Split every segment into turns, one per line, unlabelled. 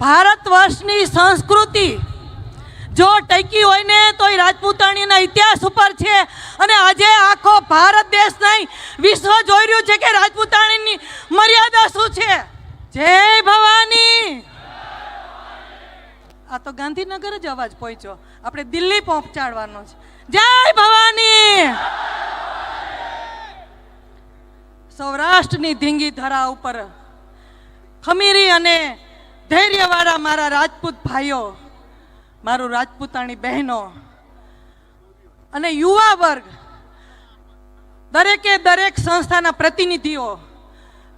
ભારત વર્ષની સંસ્કૃતિ જો ટકી હોય ને તો એ રાજપૂતાણીના ઇતિહાસ ઉપર છે. અને આજે આખો ભારત દેશ નહીં, વિશ્વ જોઈ રહ્યું છે કે રાજપૂતાણીની મર્યાદા શું છે. જય ભવાની! આ તો ગાંધીનગર જ અવાજ પહોંચ્યો. આપણે દિલ્હી પહોંચાડવાનો છે. જય ભવાની! સૌરાષ્ટ્રની ધીંગી ધરા ઉપર ખમીરી અને ધૈર્યવાળા મારા રાજપૂત ભાઈઓ, મારું રાજપૂતાણી બહેનો અને યુવા વર્ગ, દરેકે દરેક સંસ્થાના પ્રતિનિધિઓ,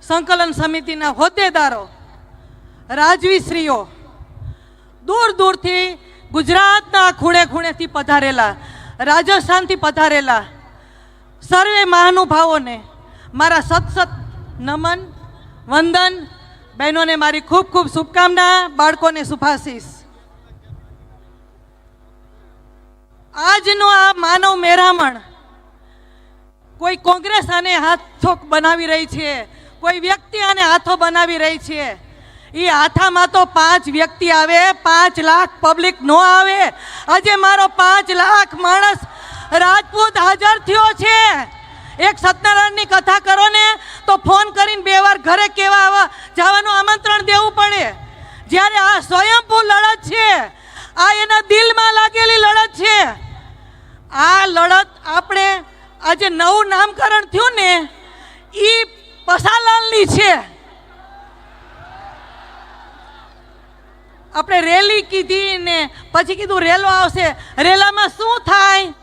સંકલન સમિતિના હોદ્દેદારો, રાજવીશ્રીઓ દૂર દૂરથી ગુજરાતના ખૂણે ખૂણેથી પધારેલા, રાજસ્થાનથી પધારેલા સર્વે મહાનુભાવોને મારા સત સત નમન, વંદન બહેનોને મારી ખૂબ ખૂબ શુભકામના, બાળકોને શુભાશીષ. આજનો આ માનવ મેરામણ કોઈ કોંગ્રેસ આને હાથો બનાવી રહી છે, કોઈ વ્યક્તિ આને હાથો બનાવી રહી છે. એ હાથામાં તો પાંચ વ્યક્તિ આવે, પાંચ લાખ પબ્લિક નો આવે. આજે મારો પાંચ લાખ માણસ રાજપૂત હાજર થયો છે. એક સત્યનારાયણની કથા કરો ને, તો ફોન કરીને બે વાર ઘરે કેવા આવા જવાનું આમંત્રણ દેવું પડે. જ્યારે આ સ્વયંભૂ લડત છે, આ એના દિલમાં લાગેલી લડત છે. આ લડત આપણે આજે નવું નામકરણ થયું ને એ પસાલાલની છે. આપણે રેલી કીધી ને પછી કીધું રેલો આવશે. રેલામાં શું થાય?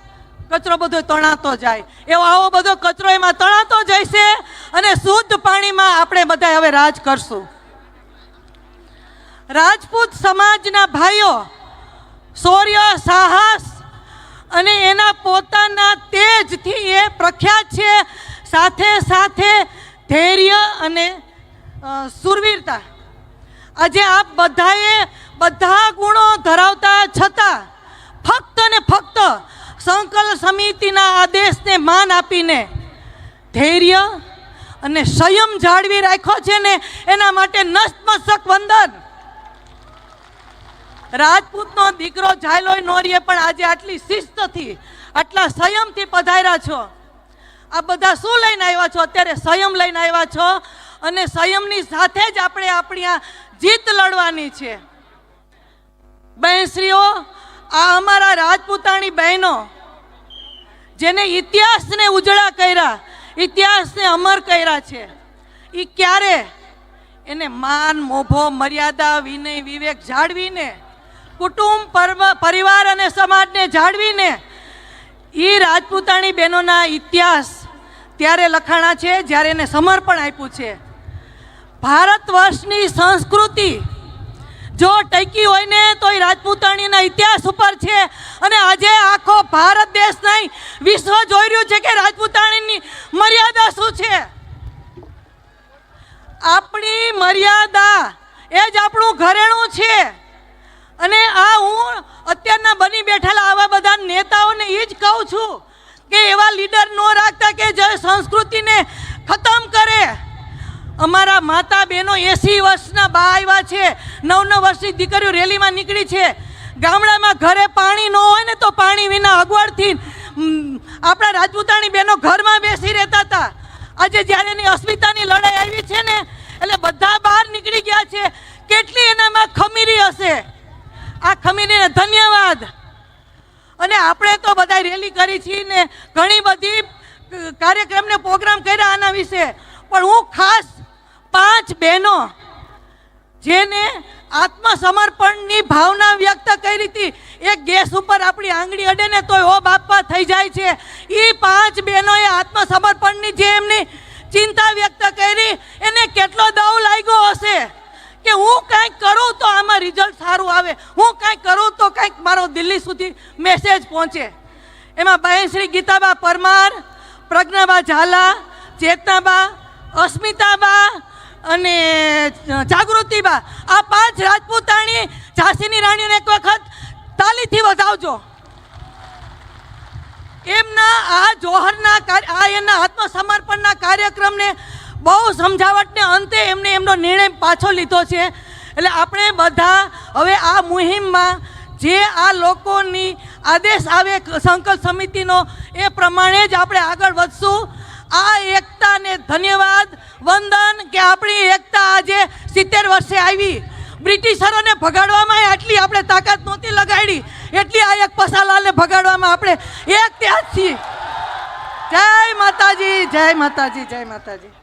કચરો બધો તણાતો જાય. એવો આવો બધો કચરો એમાં તણાતો જશે અને શુદ્ધ પાણીમાં આપણે બધા હવે રાજ કરશું. રાજપૂત સમાજના ભાઈઓ, શૌર્ય, સાહસ અને એના પોતાના તેજથી એ પ્રખ્યાત છે. સાથે સાથે ધૈર્ય અને સુરવીરતા. આજે આપ બધાએ બધા ગુણો ધરાવતા છતાં ફક્ત ને ફક્ત સંકલ્પ સમિતિના આદેશને માન આપીને ધૈર્ય અને સંયમ જાળવી રાખ્યો છે ને, એના માટે નસ્તમસ્તક વંદન. રાજપૂતનો દીકરો ઝાયલોય નોરીએ પણ આજે આટલી શિસ્તથી, આટલા સંયમથી પધાર્યા છો. આ બધા શું લઈને આવ્યા છો? અત્યારે સંયમ લઈને આવ્યા છો અને સંયમની સાથે જ આપણે આપણી આ જીત લડવાની છે. બહેનશ્રીઓ આ અમારા રાજપૂતાણી બહેનો, જેને ઇતિહાસને ઉજળા કર્યા, ઇતિહાસને અમર કર્યા છે એ ક્યારે એને માન, મોભો, મર્યાદા, વિનય, વિવેક જાળવીને, કુટુંબ પર્વ પરિવાર અને સમાજને જાળવીને એ રાજપૂતાણી બહેનોના ઇતિહાસ ત્યારે લખાણા છે, જ્યારે એને સમર્પણ આપ્યું છે. ભારત વર્ષની સંસ્કૃતિ જો ટકી હોય ને તો એ રાજપૂતાણીના ઇતિહાસ ઉપર છે. અને આજે આખો ભારત દેશ નહીં, વિશ્વ જોઈ રહ્યું છે કે રાજપૂતાણીની મર્યાદા શું છે? આપણી મર્યાદા એ જ આપણું ઘરેણું છે. અને આ હું અત્યારના બની બેઠેલા આવા બધા નેતાઓને એ જ કહું છું કે એવા લીડર ન રાખતા કે જે સંસ્કૃતિને અમારા માતા બહેનો એસી વર્ષના બા આવ્યા છે. નવ નવ વર્ષની દીકરીઓ રેલીમાં નીકળી છે. ગામડામાં ઘરે પાણી ન હોય ને તો પાણી વિના અગવડથી આપણા રાજપૂતાણી બહેનો ઘરમાં બેસી રહેતા હતા. આજે જ્યારે એની અસ્મિતાની લડાઈ આવી છે ને, એટલે બધા બહાર નીકળી ગયા છે. કેટલી એનામાં ખમીરી હશે? આ ખમીરીને ધન્યવાદ. અને આપણે તો બધા રેલી કરી છીએ ને, ઘણી બધી કાર્યક્રમને પ્રોગ્રામ કર્યા આના વિશે. પણ હું ખાસ પાંચ બહેનો જેને આત્મસમર્પણની ભાવના વ્યક્ત કરી હતી એ ગેસ ઉપર આપણી આંગળી અડે ને તોય ઓ બાપા થઈ જાય છે. એ પાંચ બહેનોએ આત્મસમર્પણની જે એમની ચિંતા વ્યક્ત કરી, એને કેટલો દવ લાગ્યો હશે? કે હું કંઈક કરું તો આમાં રિઝલ્ટ સારું આવે. હું કંઈક કરું તો કંઈક મારો દિલ્હી સુધી મેસેજ પહોંચે. એમાં બહેન શ્રી ગીતાબા પરમાર, પ્રજ્ઞાબા ઝાલા, ચેતનાબા, અસ્મિતાબા અને જાગૃતિબા આ પાંચ રાજપૂતાણી ઝાંસીની રાણીને એક વખત તાલીથી વધાવજો. એમના, આ જોહરના આ એના આત્મસમર્પણના કાર્યક્રમને બહુ સમજાવટને અંતે એમને એમનો નિર્ણય પાછો લીધો છે. એટલે આપણે બધા હવે આ મુહિમમાં જે આ લોકોની આદેશ આવે, સંકલ્પ સમિતિનો, એ પ્રમાણે જ આપણે આગળ વધશું. આ એકતાને ધન્યવાદ. વંદન કે આપણી એકતા આજે સિત્તેર વર્ષે આવી. બ્રિટિશરોને ભગાડવામાં આટલી આપણે તાકાત નહોતી લગાડી. એટલી આ એક પસાલાલને ભગાડવામાં આપણે એક ત્યાં છીએ. જય માતાજી જય માતાજી જય માતાજી.